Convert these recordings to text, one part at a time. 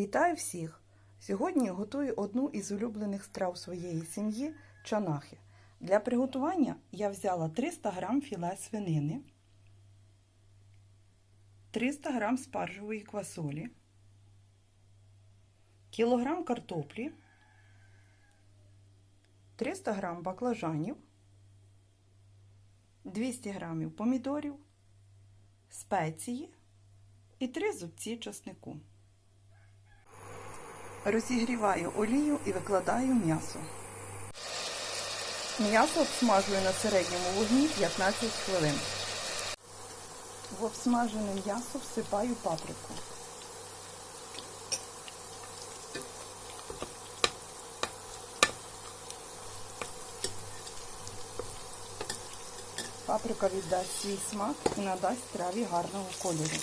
Вітаю всіх! Сьогодні готую одну із улюблених страв своєї сім'ї чанахи. Для приготування я взяла 300 г філе свинини, 300 г спаржевої квасолі, кілограм картоплі, 300 г баклажанів, 200 г помідорів, спеції і 3 зубці часнику. Розігріваю олію і викладаю м'ясо. М'ясо обсмажую на середньому вогні 15 хвилин. В обсмажене м'ясо всипаю паприку. Паприка віддасть свій смак і надасть страві гарного кольору.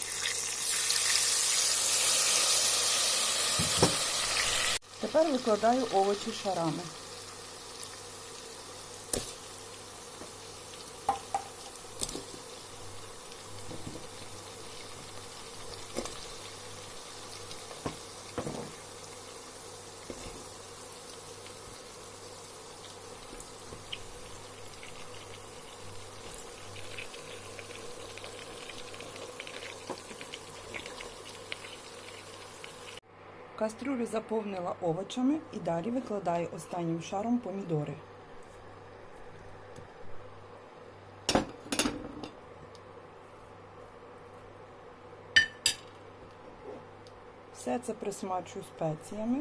Тепер викладаю овочі шарами. Кастрюлю заповнила овочами і далі викладаю останнім шаром помідори. Все це присмачую спеціями.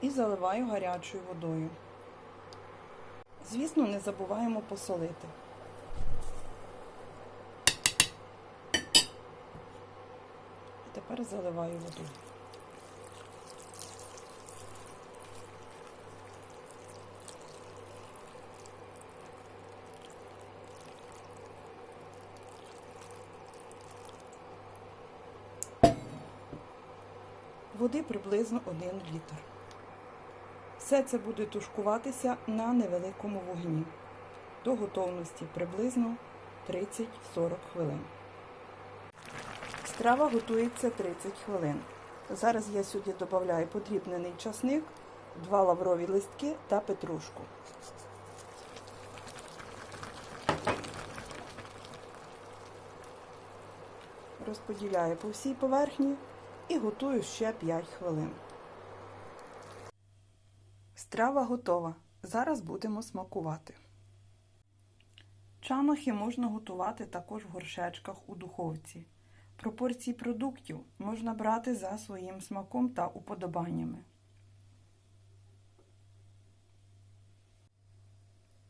І заливаю гарячою водою. Звісно, не забуваємо посолити. Тепер заливаю воду. Води приблизно 1 літр. Все це буде тушкуватися на невеликому вогні. До готовності приблизно 30-40 хвилин. Страва готується 30 хвилин. Зараз я сюди додаю подрібнений часник, два лаврові листки та петрушку. Розподіляю по всій поверхні і готую ще 5 хвилин. Страва готова. Зараз будемо смакувати. Чанохи можна готувати також в горшечках у духовці. Пропорції продуктів можна брати за своїм смаком та уподобаннями.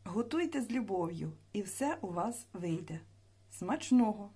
Готуйте з любов'ю і все у вас вийде. Смачного!